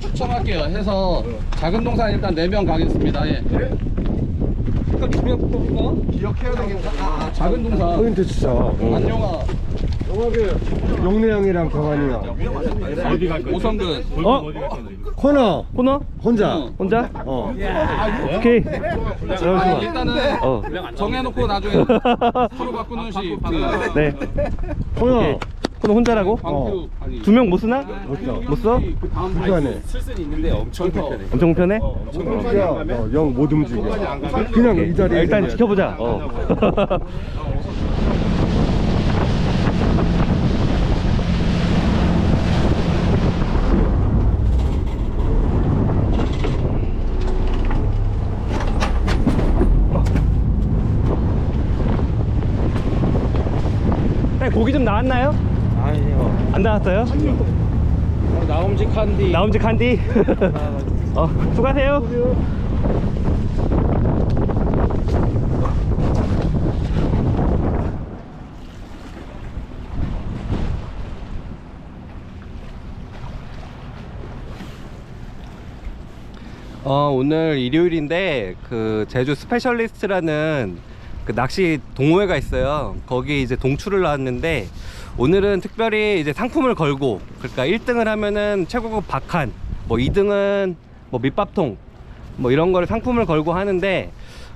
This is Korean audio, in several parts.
개 추첨할게요. 해서 작은 동산 일단 4명 가겠습니다. 예. 기억해야 되겠다. 아, 작은 동산. 포인트 추천. 안녕아. 용래 형이랑 경환이랑. 어디 갈 거야? 오성근. 어? 어? 갈? 코너? 코너? 혼자. 어. 혼자? 어. 오케이. 아, 잠시만. 일단은 어. 정해놓고 나중에 서로 바꾸는 시. 그 네. 코너. 코너 혼자라고? 광표 아니. 두명 못 쓰나? 못 써. 못 써? 그 다음 불편해. 엄청 불편해? 진짜 어, 영못 움직여. 그냥 이 자리에. 아, 일단 지켜보자. 어. 네, 고기 좀 나왔나요? 안 나왔어요? 나옴직한디. 나옴직한디? 어, 수고하세요. 어, 오늘 일요일인데 그 제주 스페셜리스트라는 그 낚시 동호회가 있어요. 거기 이제 동출을 나왔는데 오늘은 특별히 이제 상품을 걸고 그러니까 1등을 하면은 최고급 박한, 뭐 2등은 뭐 밑밥통 뭐 이런 거를 상품을 걸고 하는데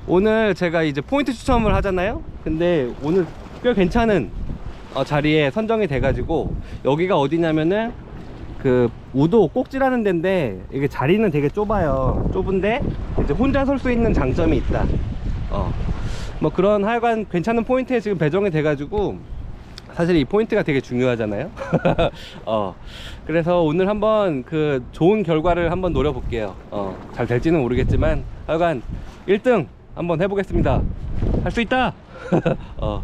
오늘 제가 이제 포인트 추첨을 하잖아요. 근데 오늘 꽤 괜찮은 어, 자리에 선정이 돼 가지고 여기가 어디냐면은 그 우도 꼭지라는 데인데 이게 자리는 되게 좁아요 좁은데 이제 혼자 설 수 있는 장점이 있다 어 뭐 그런 하여간 괜찮은 포인트에 지금 배정이 돼 가지고 사실 이 포인트가 되게 중요하잖아요. 어 그래서 오늘 한번 그 좋은 결과를 한번 노려 볼게요. 어잘 될지는 모르겠지만 하여간 1등 한번 해보겠습니다. 할 수 있다! 어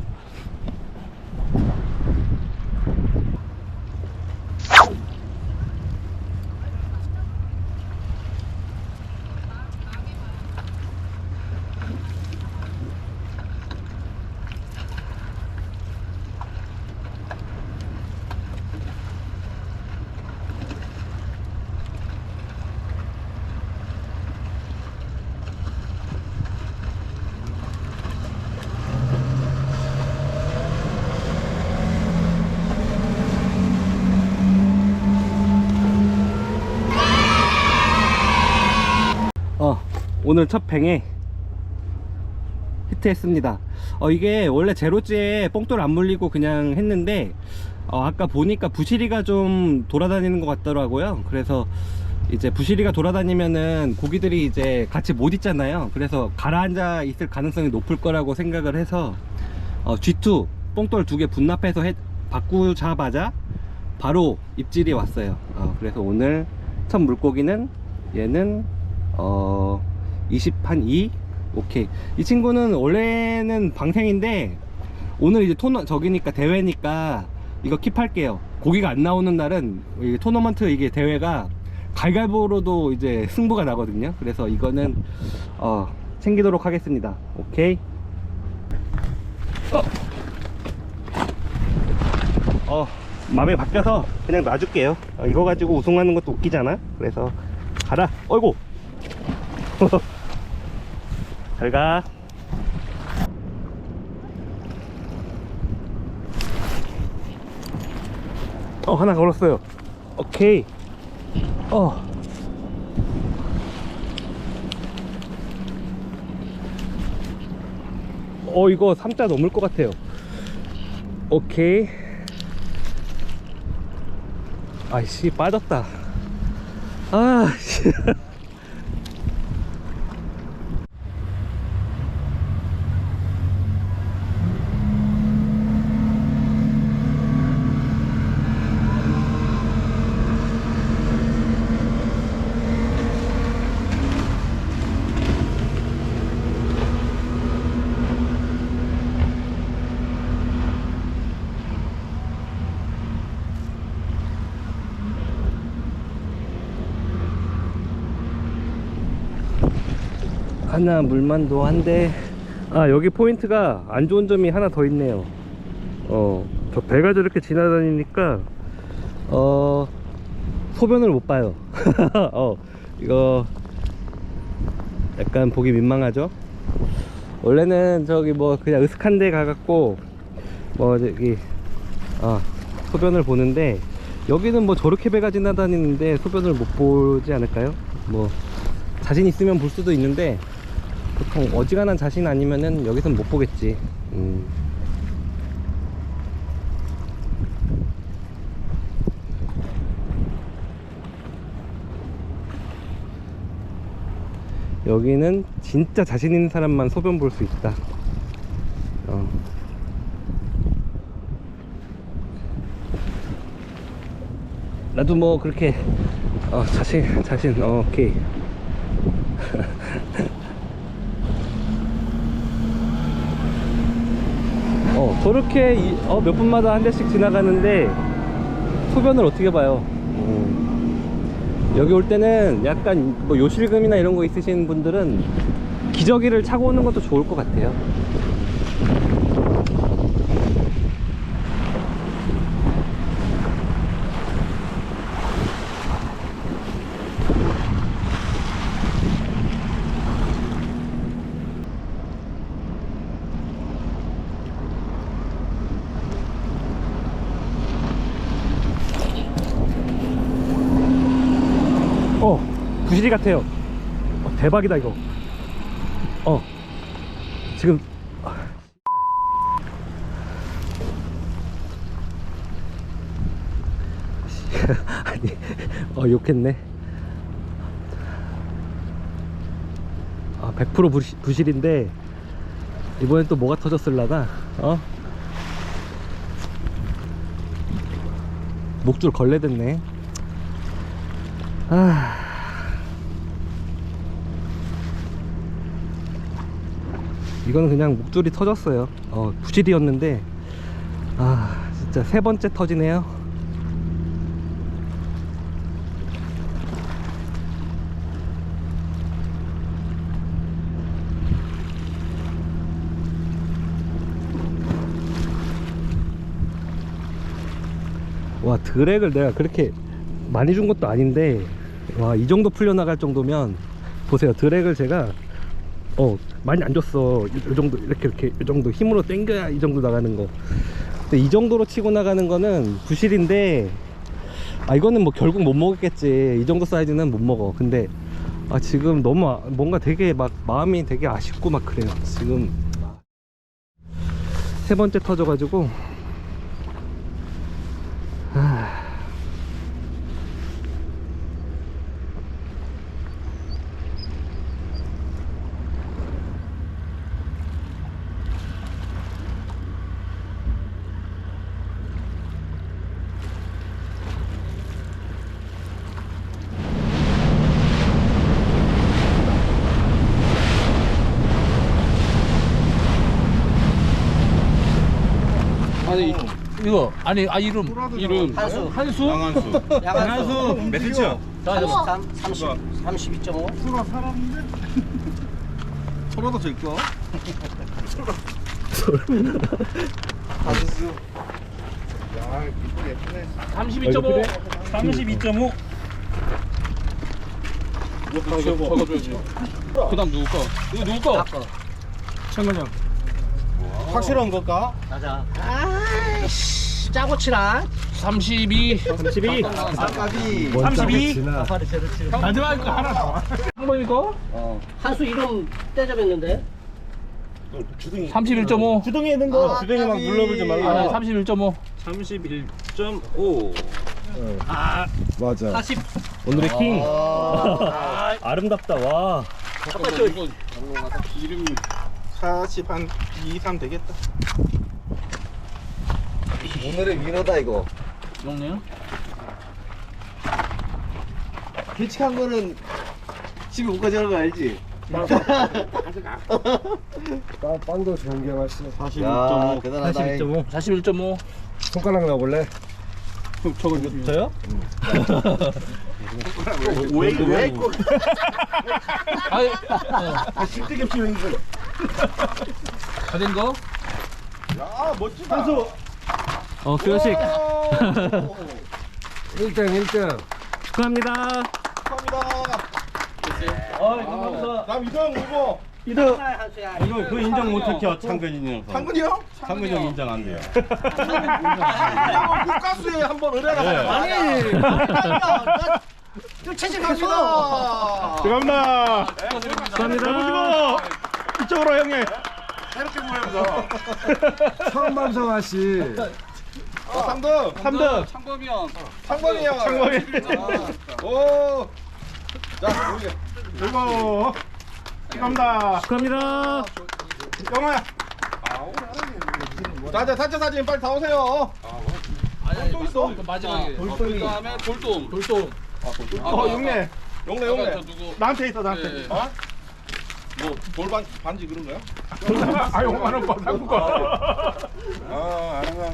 어, 오늘 첫 뱅에 히트했습니다. 어, 이게 원래 제로지에 뽕돌 안 물리고 그냥 했는데, 어, 아까 보니까 부시리가 좀 돌아다니는 것 같더라고요. 그래서 이제 부시리가 돌아다니면은 고기들이 이제 같이 못 있잖아요. 그래서 가라앉아 있을 가능성이 높을 거라고 생각을 해서, 어, G2 뽕돌 두 개 분납해서 해, 바꾸자마자 바로 입질이 왔어요. 어, 그래서 오늘 첫 물고기는 얘는 어, 20한 2? 오케이. 이 친구는 원래는 방생인데, 오늘 이제 토너, 저기니까 대회니까 이거 킵할게요. 고기가 안 나오는 날은 이 토너먼트 이게 대회가 갈갈보로도 이제 승부가 나거든요. 그래서 이거는, 어, 챙기도록 하겠습니다. 오케이. 어, 어 마음이 바뀌어서 그냥 놔줄게요. 어, 이거 가지고 우승하는 것도 웃기잖아. 그래서 가라. 어이구. 잘 가. 어, 하나 걸었어요. 오케이. 어. 어, 이거 3자 넘을 것 같아요. 오케이. 아이씨, 빠졌다. 아, 씨. 하나 물만도 한데 아 여기 포인트가 안 좋은 점이 하나 더 있네요 어저 배가 저렇게 지나다니니까 어 소변을 못 봐요. 어, 이거 약간 보기 민망하죠? 원래는 저기 뭐 그냥 으슥한 데 가갖고 뭐 저기 아 소변을 보는데 여기는 뭐 저렇게 배가 지나다니는데 소변을 못 보지 않을까요? 뭐 자신 있으면 볼 수도 있는데 보통 어지간한 자신 아니면은 여기선 못 보겠지. 음. 여기는 진짜 자신 있는 사람만 소변 볼 수 있다. 어. 나도 뭐 그렇게 어, 자신 자신 어, 오케이. 어 저렇게 이- 어, 몇 분마다 한 대씩 지나가는데 소변을 어떻게 봐요? 음. 여기 올 때는 약간 뭐 요실금이나 이런 거 있으신 분들은 기저귀를 차고 오는 것도 좋을 것 같아요. 어, 부실이 같아요. 어, 대박이다 이거. 어, 지금 아니, 어 욕했네. 아, 100% 부시, 부실인데 이번엔 또 뭐가 터졌을라나? 어? 목줄 걸레 됐네. 아. 이거는 그냥 목줄이 터졌어요. 어, 부실이었는데, 아, 진짜 세 번째 터지네요. 와, 드랙을 내가 그렇게 많이 준 것도 아닌데, 와, 이 정도 풀려나갈 정도면, 보세요. 드랙을 제가 어 많이 안 줬어. 이, 이 정도 이렇게 이렇게 이 정도 힘으로 당겨야 이 정도 나가는 거. 근데 이 정도로 치고 나가는 거는 부실인데 아 이거는 뭐 결국 못 먹겠지. 이 정도 사이즈는 못 먹어. 근데 아 지금 너무 아- 뭔가 되게 막 마음이 되게 아쉽고 막 그래요. 지금. 세 번째 터져가지고 아 아니 이거 아니 아 이름. 이름. 한수. 한수. 양한수. 양한수. 몇 cm야? 30, 30, 32.5 서로도 질 거. 야, 이쁘게 예쁘네. 32.5 32.5. 적어줘야지. 그 다음 누구 거? 이거 누구 거? 천만영. 확실한 걸까? 맞아. 아이씨 짜고 치라. 32 32 아까비. 32 마지막 거 하나 더. 한번 이거 한수 이름 떼잡았는데. 31.5 주둥이에 있는 거. 주둥이 막 눌러보지 아니 31.5 31.5. 맞아. 40 오늘의 킹. 아 름답다. 와. 잠깐 저 이거? 이름 40, 한 2, 3 되겠다. 오늘의 위너다 이거 영네요 길쭉한 거는 집에 못 가져가는 거 알지? 빵, 빵도 좋은 게 맛있어 41.5. 대단하다 41.5 41.5 손가락 나볼래? 저거 저요? 왜, 왜 꼭. 아니 아, 실제 겹치는 거. 다된 거 야, 멋지다. 한수. 어 수현씨 1등 1등 축하합니다. 감사합니다. 아, 감사합니다. 다음 이동 오고. 한수야. 이거 그 인정 못했죠 창근이 형. 상근이 형? 창근이 형 인정 안 돼요. 한번 국가수에 한번 의뢰가 아니. 가요. 좀 채식하고. 감사합니다. 축하합니다. 이쪽으로 형님. 성방송 아씨. 아, 3등. 3등. 창범이 형. 상범이 형. 상범이. 오. 자, 여기. 그리고 감사합니다. 축하합니다. 영호야. 자자 단체 사진 빨리 다 오세요. 아니, 또 있어? 마지막에. 돌덩이. 그 다음에 돌돔. 돌돔. 어 용래. 용래 용래. 저 누구? 나한테 있어 네. 나한테. 어? 뭐 돌반 반지 그런 거야? 아 용만한 거 사고 거. 아 알아.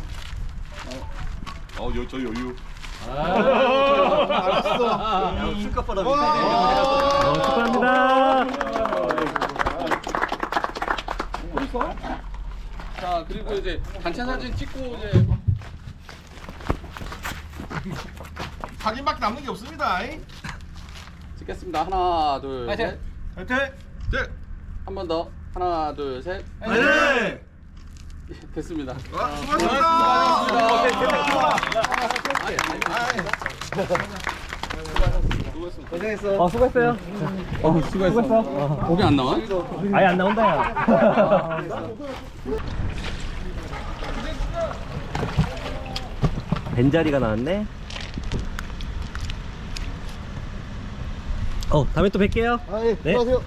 어, 여, 저 여유. 알았어. 술값보다 어, 축하합니다. 자, 그리고 이제 단체 사진 찍고 이제 사진밖에 남는 게 없습니다. 찍겠습니다. 하나, 둘, 셋. 화이팅! 네. 한번 더. 하나, 둘, 셋. 네. 됐습니다. 아, 수고하셨습니다. 고생했어. 어, 수고했어요. 어, 수고했어. 고기 안 나와? 아예 안 나온다, 야. 벤자리가 나왔네. 어, 다음에 또 뵐게요. 아, 예. 네. 수고하세요.